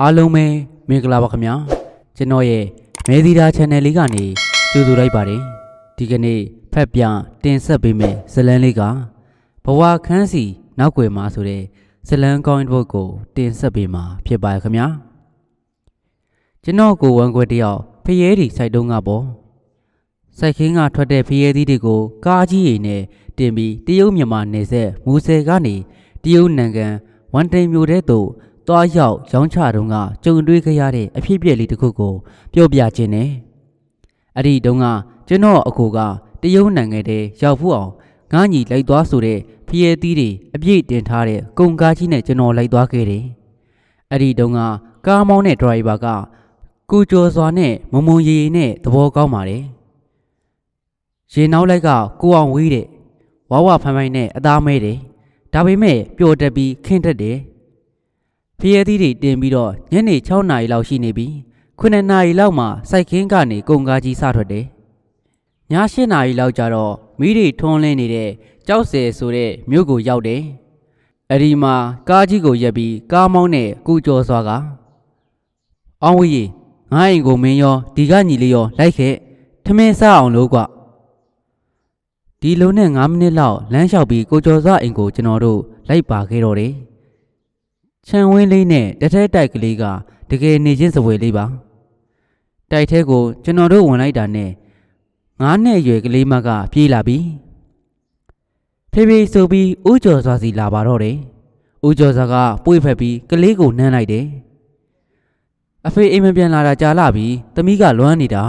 အားလုံးပဲမင်္ဂလာပါခင်ဗျာကျွန်တော်ရဲ့မဲသီတာ channel လေးကနေကြိုဆိုလိုက်ပါတယ်ဒီကနေ့ဖက်ပြတင်ဆက်ပေးမယ့်ဇတ်လန်းလေးကဘဝခန်းစီနောက်ွယ်မှာဆိုတဲ့ဇတ်လန်းကောင်းတစ်ပုဒ်ကိုတင်ဆက်ပေးမှာဖြစ်ပါရဲ့ခင်ဗျာကျွန်တော်ကိုဝမ်းခွဲတယောက်ဖျဲဒီစိုက်တုံးကပေါ့စိုက်ခင်းကထွက်တဲ့ဖျဲသီးတွေကိုကားကြီးရိမ်နဲ့တင်ပြီးတရုတ်မြန်မာနယ်စပ်မူဆယ်ကနေတရုတ်နိုင်ငံဝန်တိန်မြို့ထဲသို့ တွားရောက်ရောင်းချတုန်းကကြုံတွေ့ခဲ့ရတဲ့အဖြစ်အပျက်လေးတစ်ခုကိုပြောပြခြင်းနဲ့အဲ့ဒီတုန်းကကျွန်တော်အကူကတရုတ်နိုင်ငံထဲရောက်ဖို့အောင်ငားညီလိုက်သွားဆိုတဲ့ဖျဲသီးတွေအပြည့်တင်ထားတဲ့ကုန်ကားကြီးနဲ့ကျွန်တော်လိုက်သွားခဲ့တယ်အဲ့ဒီတုန်းကကားမောင်းတဲ့ဒရိုင်ဘာကကူကျော်စွာနဲ့မုံမုံရီရီနဲ့သဘောကောင်းပါတယ်ရင်နောက်လိုက်ကကိုအောင်ဝေးတဲ့ဝါဝဖိုင်ဖိုင်နဲ့အသားမဲတယ်ဒါပေမဲ့ပျော်တက်ပြီးခင်းတတ်တယ် ဖျဲသီးတွေတင်ပြီးတော့ညနေ6နာရီလောက်ရှိနေပြီ9နာရီလောက်မှစိုက်ခင်းကနေကုန်ကားကြီးစထွက်တယ်ည8နာရီလောက်ကျတော့မိတွေထွန်းလင်းနေတဲ့ကြောက်စဲဆိုတဲ့မြို့ကိုရောက်တယ်အဲ့ဒီမှာကားကြီးကိုရက်ပြီးကားမောင်းနဲ့ကုကျော်စွာကအောင်ဝီငါအိမ်ကိုမင်းရောဒီကညီလေးရောလိုက်ခဲ့ထမင်းစားအောင်လို့ကွဒီလုံးနဲ့9မိနစ်လောက်လမ်းလျှောက်ပြီးကိုကျော်စွာအိမ်ကိုကျွန်တော်တို့လိုက်ပါခဲ့တော့တယ် ခြံဝင်းလေးနဲ့တထက်တိုက်ကလေးကတကယ်နေချင်းစပွဲလေးပါတိုက်ထဲကိုကျွန်တော်တို့ဝင်လိုက်တာနဲ့ငါးနှစ်အရွယ်ကလေးမကပြေးလာပြီဖေဖေဆိုပြီးဦးကျော်စွာစီလာပါတော့တယ်ဦးကျော်စွာကပွေဖက်ပြီးကလေးကိုနှမ်းလိုက်တယ်အဖေအိမ်မပြန်လာတာကြာလာပြီသမီးကလွမ်းနေတာ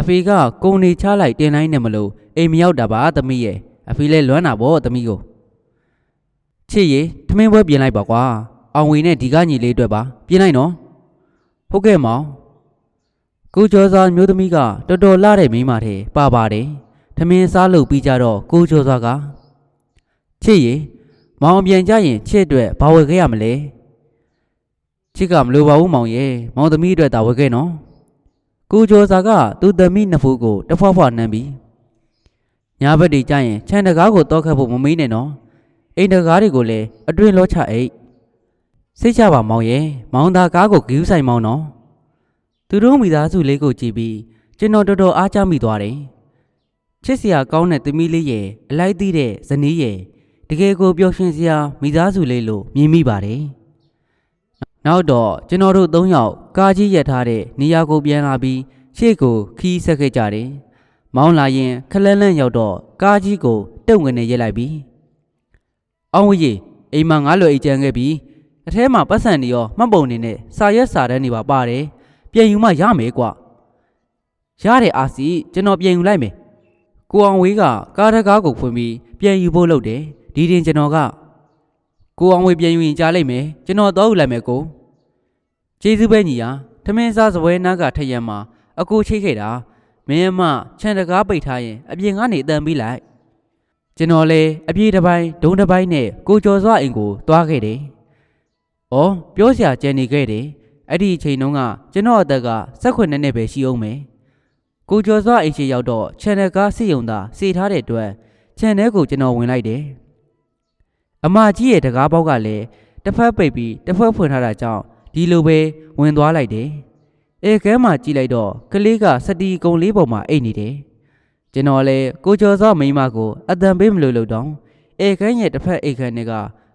အဖေကကုံနေချလိုက်တင်လိုက်နေမလို့အိမ်မရောက်တာပါသမီးရဲ့အဖေလည်းလွမ်းတာဗောသမီးကို ချစ်ရေထမင်းပွဲပြင်လိုက်ပါကွာအောင်ဝေနဲ့ဒီကညီလေးအတွက်ပါပြင်လိုက်နော်ဟုတ်ကဲ့မောင်ကိုကျော်စာမျိုးသမီးကတော်တော်လာတဲ့မိန်းမထဲပါပါတယ်ထမင်းစားလို့ပြီးကြတော့ကိုကျော်စာကချစ်ရေမောင်ပြန်ကြရင်ချစ်အတွက်ဘာဝယ်ခဲ့ရမလဲချစ်ကမလိုပါဘူးမောင်ရေမောင်သမီးအတွက်တာဝယ်ခဲ့နော်ကိုကျော်စာကသူ့သမီးနှစ်ဖူးကိုတဖွားဖွားနှမ်းပြီးညာဘက်တွေကြရင်ခြံတကားကိုတောက်ခတ်ဖို့မမေးနဲ့နော် အိမ်တကားတွေကိုလည်းအတွင်းလောချအိတ်စိတ်ချပါမောင်ရဲ့မောင်သာကားကိုဂယူးဆိုင်မောင်းတော့သူတို့မိသားစုလေးကိုကြည့်ပြီးကျွန်တော်တော်တော်အားကျမိသွားတယ်ချစ်စရာကောင်းတဲ့သမီးလေးရဲ့အလိုက်သီးတဲ့ဇနီးရဲ့တကယ်ကိုပျော်ရွှင်စရာမိသားစုလေးလို့မြင်မိပါတယ်နောက်တော့ကျွန်တော်တို့၃ယောက်ကားကြီးရက်ထားတဲ့နေရာကိုပြန်လာပြီးရှေ့ကိုခီးဆက်ခဲ့ကြတယ်မောင်းလာရင်ခလန်းလန်းရောက်တော့ကားကြီးကိုတုံငနေရက်လိုက်ပြီး အောင်ဝကြီးအိမ်မှာငါ့လွယ်အိတ်ကြံခဲ့ပြီးအထဲမှာပတ်စံနေရောမှတ်ပုံနေနဲ့စာရက်စာတန်းနေပါပါတယ်ပြန်ယူမှရမယ်ကွာရတဲ့အာစီကျွန်တော်ပြန်ယူလိုက်မယ်ကိုအောင်ဝေးကကားတကားကိုဖွင့်ပြီးပြန်ယူဖို့လုပ်တယ်ဒီတင်ကျွန်တော်ကကိုအောင်ဝေးပြန်ယူရင်ကြားလိုက်မယ်ကျွန်တော်တော့ယူလိုက်မယ်ကိုကျေးဇူးပဲညီယာထမင်းစားစပွဲနားကထက်ရံမှာအကူချိတ်ခဲ့တာမင်းအမခြံတကားပိတ်ထားရင်အပြင်ကနေတန်ပြီးလိုက် ကျွန်တော်လည်းအပြေးတစ်ပိုင်းဒုံတစ်ပိုင်းနဲ့ကိုကျော်စွာအိမ်ကိုသွားခဲ့တယ်။အော်ပြောစရာကြံနေခဲ့တယ်။အဲ့ဒီအချိန်တုန်းကကျွန်တော်အသက်က၁၈နှစ်နဲ့ပဲရှိအောင်မယ်။ကိုကျော်စွာအိမ်ရှိရောက်တော့ခြံထဲကားစစ်ရုံသာစေထားတဲ့အတွက်ခြံထဲကိုကျွန်တော်ဝင်လိုက်တယ်။အမကြီးရဲ့တကားပေါက်ကလည်းတစ်ဖက်ပိတ်ပြီးတစ်ဖက်ဖွင့်ထားတာကြောင့်ဒီလိုပဲဝင်သွားလိုက်တယ်။အဲကဲမှကြည့်လိုက်တော့ကလေးကစတီကုံလေးပေါ်မှာအိတ်နေတယ်။ ကျွန်တော်လည်းကိုကျော်စောမိန်းမကိုအတန်ပေးမလို့လို့တောင်းဧခန်းရဲ့တစ်ဖက်ဧခန်းတွေက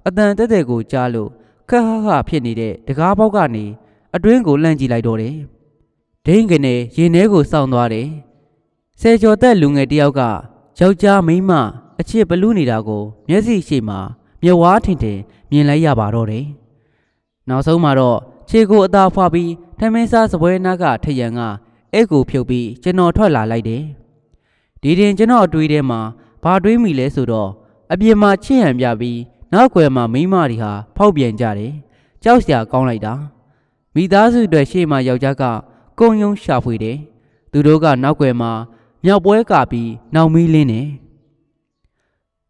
အတန်တက်တဲ့ကိုကြားလို့ခက်ခါခါဖြစ်နေတဲ့တကားပေါက်ကနေအတွင်းကိုလှမ်းကြည့်လိုက်တော့တယ်ဒိန်းကနေရင်ထဲကိုစောင်းသွားတယ်ဆယ်ကျော်သက်လူငယ်တစ်ယောက်ကယောက်ျားမိန်းမအချစ်ဘလူးနေတာကို မျက်စိရှိမှမျက်ဝါးထင်ထင်မြင်လိုက်ရပါတော့တယ်နောက်ဆုံးမှာတော့ခြေကိုအသာဖွာပြီးထမင်းစားစပွဲနားကထရံကအဲ့ကိုဖြုတ်ပြီးကျွန်တော်ထွက်လာလိုက်တယ် ဒီတင်ကျွန်တော်အတွေးထဲမှာဘာတွေးမိလဲဆိုတော့အပြင်မှာချစ်ဟန်ပြပြီးနောက်ွယ်မှာမိန်းမတွေဟာဖောက်ပြန်ကြတယ်ကြောက်စရာကောင်းလိုက်တာမိသားစုတွေရှေ့မှာယောက်ျားကကုံယုံရှာဖွေတယ်သူတို့ကနောက်ွယ်မှာမြောက်ပွဲကပြီးနောက်မီးလင်းတယ်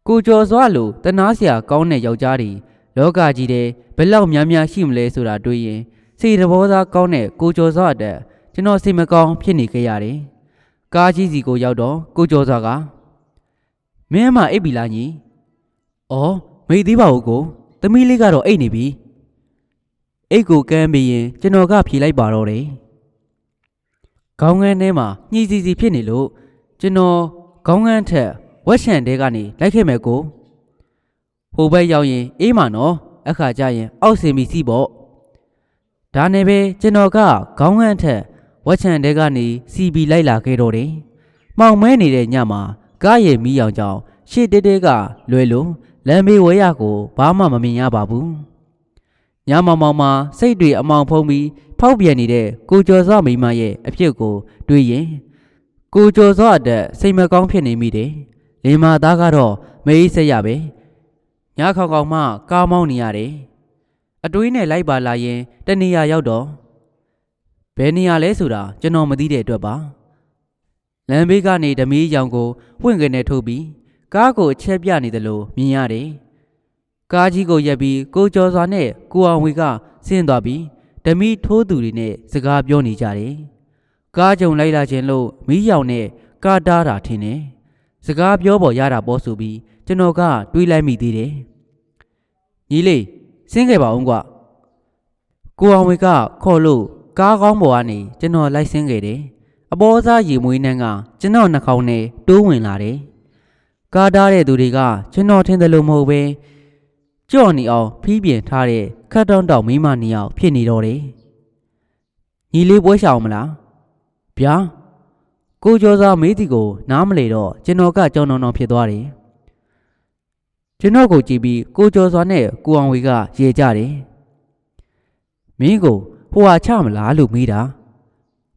ကိုကျော်စွာလိုတနာစရာကောင်းတဲ့ယောက်ျားတွေလောကကြီးတဲ့ဘယ်လောက်များများရှိမလဲဆိုတာတွေးရင်စိတ်တဘောသားကောင်းတဲ့ကိုကျော်စွာအတက်ကျွန်တော်စိတ်မကောင်းဖြစ်နေကြရတယ် ကားကြီးစီကိုရောက်တော့ကိုကျော်စွာကမင်းမအိပ်ပြီလားညီ။အော်မိတ်သေးပါဘူးကို။သမီးလေးကတော့အိပ်နေပြီအိတ်ကိုကမ်းပြီးရင်ကျွန်တော်ကဖြေလိုက်ပါတော့တယ်ခေါင်းငန်းထဲမှာညှီစီစီဖြစ်နေလို့ကျွန်တော်ခေါင်းငန်းထက်ဝက်ရှန်တဲကနေလိုက်ခဲ့မယ်ကိုဟိုဘက်ရောက်ရင်အေးမှာနော်အခါကျရင်အောက်စင်မီစီပေါ့ဒါနဲ့ပဲကျွန်တော်ကခေါင်းငန်းထက် ဝက်ရှန်တဲကနေစီပီလိုက်လာခဲ့တော့တယ်မှောင်မဲနေတဲ့ညမှာကားရဲ့မီးရောင်ကြောင်ရှေ့တဲတဲကလွယ်လို့လမ်းမေးဝဲရကိုဘာမှမမြင်ရပါဘူးညမောင်မောင်မှာစိတ်တွေအမောင်ဖုံးပြီးဖောက်ပြန်နေတဲ့ကိုကျော်စောမိန်းမရဲ့အဖြစ်ကိုတွေးရင်ကိုကျော်စောအတက်စိတ်မကောင်းဖြစ်နေမိတယ်လင်မာသားကတော့မအေးဆက်ရပဲညခေါင်ခေါင်မှကားမောင်းနေရတယ်အတွေးနဲ့လိုက်ပါလာရင်တနေရာရောက်တော့ ဘယ်နေရာလဲဆိုတာကျွန်တော်မသိတဲ့အတွက်ပါလမ်းဘေးကနေဓမီးရောင်ကိုပွင့်ကနေထုတ်ပြီးကားကိုအချက်ပြနေတယ်လို့မြင်ရတယ်ကားကြီးကိုရက်ပြီးကိုကျော်စွာနဲ့ကိုအောင်ဝေကဆင်းသွားပြီးဓမီထိုးသူတွေနဲ့စကားပြောနေကြတယ်ကားကြုံလိုက်လာခြင်းလို့မီးရောင်နဲ့ကားတားတာထင်တယ်စကားပြောပေါ်ရတာပေါ်ဆိုပြီးကျွန်တော်ကတွေးလိုက်မိသေးတယ်ညီလေးဆင်းခဲ့ပါဦးကွာကိုအောင်ဝေကခေါ်လို့ ကားကောင်းပေါ်ကနေကျွန်တော်လိုက်ဆင်းခဲ့တယ်အပေါ်စားရေမွေးနှန်းကကျွန်တော်နှာခေါင်းနဲ့တိုးဝင်လာတယ်ကားတားတဲ့သူတွေကကျွန်တော်ထင်တယ်လို့မဟုတ်ပဲကြော့နေအောင်ဖီးပြင်ထားတဲ့ခတ်တောင်းတောင်မိမနှစ်ယောက်ဖြစ်နေတော့တယ်ညီလေးပွဲရှောင်မလားဗျာကိုကျော်စာမေးတီကိုနားမလေတော့ကျွန်တော်ကကြောင်တောင်တောင်ဖြစ်သွားတယ်ကျွန်တော်ကိုကြည့်ပြီးကိုကျော်စွာနဲ့ကိုအောင်ဝေကရေကြတယ်မင်းကို ဟိုဟာချမလားလို့မေးတာ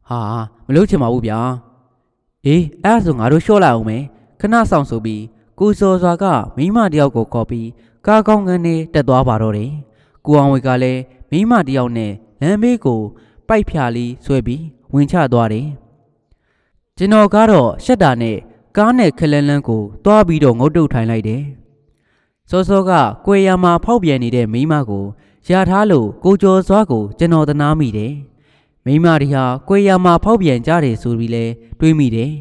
ဟာမလုပ်ချင်ပါဘူးဗျာအေးအဲ့ဒါဆိုငါတို့လျှော့လိုက်အောင်မယ်ခဏဆောင်ဆိုပြီးကိုစောစွာကမိမတယောက်ကိုခေါ်ပြီးကားကောင်းကန်းနဲ့တက်သွားပါတော့တယ်ကိုအောင်ဝေကလည်းမိမတယောက်နဲ့လမ်းဘေးကိုပိုက်ဖြာလေးဆွဲပြီးဝင်ချသွားတယ်ကျွန်တော်ကတော့ရှက်တာနဲ့ကားနဲ့ခလန်းလန်းကိုတွားပြီးတော့ငုတ်တုတ်ထိုင်လိုက်တယ်စောစောကကွေရမှာဖောက်ပြန်နေတဲ့မိမကို ရထားလို့ကိုကျော်စွားကိုကျွန်တော်သနာမိတယ်မိမတွေဟာကွေရမှာဖောက်ပြန်ကြတယ်ဆိုပြီးလဲတွေးမိတယ်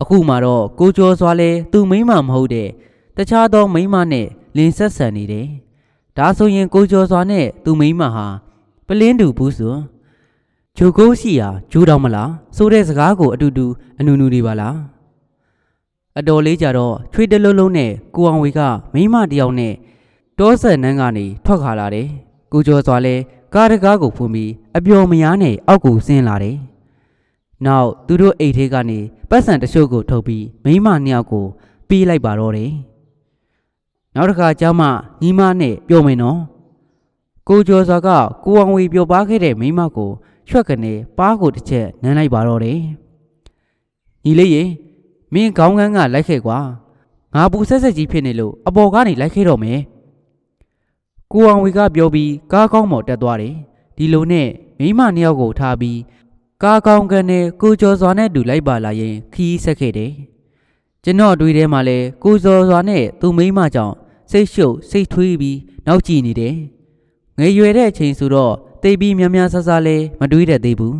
အခုမှတော့ကိုကျော်စွားလဲသူ့မိမမဟုတ်တဲ့တခြားသောမိမနဲ့လင်းဆက်ဆံနေတယ်ဒါဆိုရင်ကိုကျော်စွားနဲ့သူ့မိမဟာပလင်းတူဘူးဆိုဂျိုကိုရှိရာဂျိုးတောင်မလားဆိုတဲ့စကားကိုအတူတူအနူနူတွေပါလားအတော်လေးကြတော့ချွေးတလုံးလုံးနဲ့ကိုအောင်ဝေကမိမတယောက်နဲ့ တောဆက်နန်းကနေထွက်ခါလာတယ်ကိုကျော်စွာလဲကားတကားကိုဖွင့်ပြီးအပျော်မရားနဲ့အောက်ကိုဆင်းလာတယ်နောက်သူတို့အိတ်ထဲကနေပတ်စံတချို့ကိုထုတ်ပြီးမိမနှစ်ယောက်ကိုပြေးလိုက်ပါတော့တယ်နောက်တစ်ခါကျမှညီမနဲ့ပြောမယ်နော်ကိုကျော်စွာကကိုအောင်ဝေပြောပါခဲ့တဲ့မိမကိုရွှက်ကနေပါးကိုတစ်ချက်နမ်းလိုက်ပါတော့တယ်ညီလေးရေမင်းခေါင်းကန်းကလိုက်ခဲ့ကွာငါပူဆက်ဆက်ကြီးဖြစ်နေလို့အပေါ်ကနေလိုက်ခဲ့တော့မယ် ကိုအောင်ဝေကပြောပြီးကားကောင်းပေါ်တက်သွားတယ်ဒီလိုနဲ့မိမနှစ်ယောက်ကိုထားပြီးကားကောင်းကနေကိုကျော်စွာနဲ့တူလိုက်ပါလာရင်ခီးဆက်ခဲ့တယ်ကျွန်တော်တွေးထဲမှာလဲကိုကျော်စွာနဲ့သူ့မိမကြောင့်စိတ်ရှုပ်စိတ်ထွေးပြီးနောက်ကြည့်နေတယ်ငယ်ရွယ်တဲ့အချိန်ဆိုတော့တိတ်ပြီးများများဆဆလဲမတွေးတတ်သေးဘူး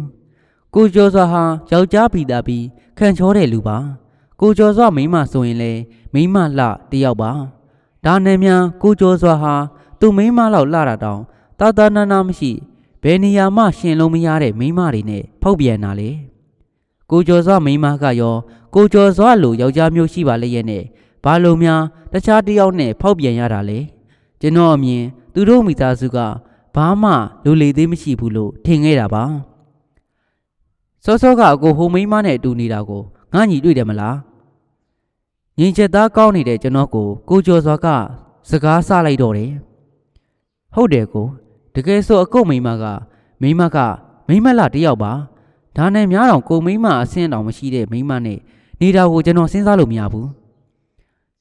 ကိုကျော်စွာဟာယောက်ျားပြီးသားပြီးခံချောတဲ့လူပါကိုကျော်စွာမိန်းမဆိုရင်လေမိန်းမလှတယောက်ပါဒါနဲ့မြန်ကိုကျော်စွာဟာ သူ့မိန်းမလောက်လှတာတောင်တာတာနာနာမရှိဘယ်နေရာမှရှင်လုံးမရတဲ့မိန်းမတွေနဲ့ဖောက်ပြန်တာလေကိုကျော်စွာမိန်းမကရော ကိုကျော်စွာလိုယောက်ျားမျိုးရှိပါလေရဲ့နဲ့ဘာလို့များတခြားတယောက်နဲ့ဖောက်ပြန်ရတာလဲကျွန်တော်အမြင်သူတို့မိသားစုကဘာမှလူလေသေးမရှိဘူးလို့ထင်ခဲ့တာပါစောစောကအကိုဟိုမိန်းမနဲ့အတူနေတာကိုငါညီတွေ့တယ်မလားငင်ချက်သားကောင်းနေတဲ့ကျွန်တော်ကိုကိုကျော်စွာကစကားဆလိုက်တော့တယ် ဟုတ်တယ်ကိုတကယ်ဆိုအကုတ်မိန်းမကမိန်းမကမိန်းမလာတယောက်ပါဒါနဲ့များတော့ကိုမိန်းမအဆင်းတောင်မရှိတဲ့မိန်းမနဲ့နေတာကိုကျွန်တော်စဉ်းစားလို့မရဘူး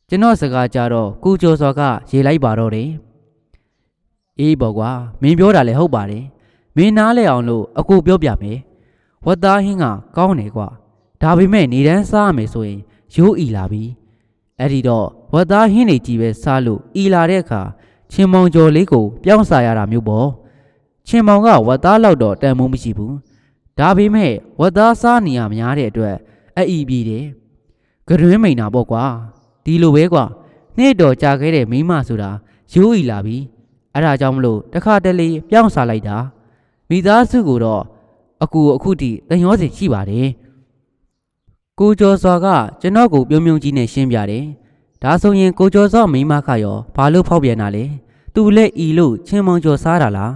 ကျွန်တော်စကားကြတော့ကိုကျော်စွာကရေလိုက်ပါတော့တယ်အေးပေါ့ကွာမင်းပြောတာလည်းဟုတ်ပါတယ်မင်းနားလဲအောင်လို့အကူပြောပြမယ်ဝတ်သားဟင်းကကောင်းတယ်ကွာဒါပေမဲ့နေတန်းစားရမယ်ဆိုရင်ရိုးအီလာပြီအဲ့ဒီတော့ဝတ်သားဟင်းတွေကြီးပဲစားလို့အီလာတဲ့အခါ ချင်းမောင်ကျော်လေးကိုပြောင်းစားရတာမျိုးပေါ့ချင်းမောင်ကဝတ်သားလောက်တော့တန်မိုးမရှိဘူးဒါပေမဲ့ဝတ်သားစားနေရများတဲ့အတွက်အအီပြေးတယ်ကရွင်းမိန်တာပေါ့ကွာဒီလိုပဲကွာနေ့တော်ကြာခဲ့တဲ့မိမဆိုတာရိုးအီလာပြီအဲ့ဒါကြောင့်မလို့တစ်ခါတလေပြောင်းစားလိုက်တာမိသားစုကိုတော့အကူအခုထိတန်ရောစင်ရှိပါတယ်ကိုကျော်စွာကကျွန်တော်ကိုပြုံးပြုံးကြီးနဲ့ရှင်းပြတယ် ဒါဆိုရင်ကိုကျော်စွာမိန်းမခရောဘာလို့ဖောက်ပြန်တာလဲသူလက်ဤလို့ချင်းမောင်ကျော်စားတာလား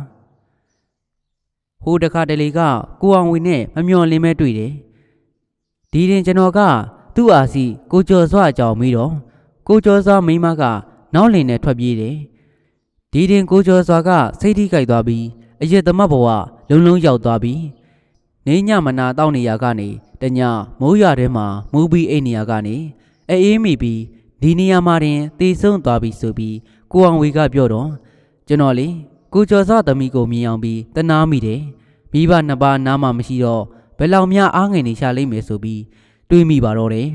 ဟိုတခါတလေကကိုအောင်ဝီနဲ့မမျော်လင်းမဲတွေ့တယ်ဒီရင်ကျွန်တော်ကသူ့အာစီကိုကျော်စွာအကြောင်းပြီးတော့ကိုကျော်စွာမိန်းမကနောက်လင်နဲ့ထွက်ပြေးတယ်ဒီတင်ကိုကျော်စွာကစိတ်ထိကြိုက်သွားပြီးအရက်သမတ်ဘဝလုံလုံရောက်သွားပြီးနေညမနာတောက်နေရကနေတညမိုးရွာထဲမှာမူးပြီးအိမ်နေရကနေအေးအေးမိပြီး ဒီနေရာမှာတင်တေဆုံးသွားပြီးဆိုပြီးကိုအောင်ဝေကပြောတော့ကျွန်တော်လေကိုကျော်စွာသမီးကိုမြင်အောင်ပြီးတနာမိတယ်မိဘနှစ်ပါးနားမှမရှိတော့ဘယ်လောက်များအားငယ်နေရှာလိမ့်မယ်ဆိုပြီးတွေးမိပါတော့တယ်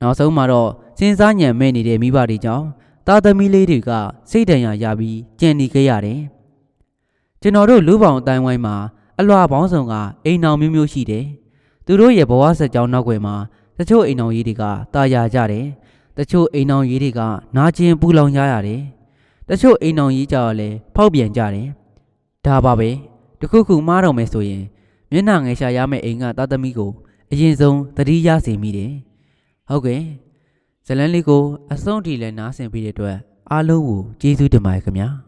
နောက်ဆုံးမှာတော့စဉ်းစားညံမဲ့နေတဲ့မိဘတွေကြောင့်သားသမီးလေးတွေကစိတ်ဒဏ်ရာရပြီးကြံနေခဲ့ရတယ်။ကျွန်တော်တို့လူပောင်အတိုင်းဝိုင်းမှာအလွာပေါင်းစုံကအိမ်အောင်မျိုးမျိုးရှိတယ်။သူတို့ရဲ့ဘဝဆက်ကြောင်းနောက်ွယ်မှာတချို့အိမ်အောင်ရေးတွေကတာယာကြတယ်။ တချို့အိမ်အောင်ရေးတွေကနာကျင်ပူလောင်ကြရတယ်။တချို့အိမ်အောင်ရေးကြတော့လည်းဖောက်ပြန်ကြတယ်။ဒါပါပဲ။တခုခုမှားတော့မယ်ဆိုရင်မျက်နှာငယ်ရှာရမယ့်အိမ်ကသားသမီးကိုအရင်ဆုံးသတိရစေမိတယ်။ဟုတ်ကဲ့ဇလန်းလေးကိုအဆုံးထိလည်းနားဆင်ပြီးတဲ့အတွက်အားလုံးကိုကျေးဇူးတင်ပါတယ်ခင်ဗျာ။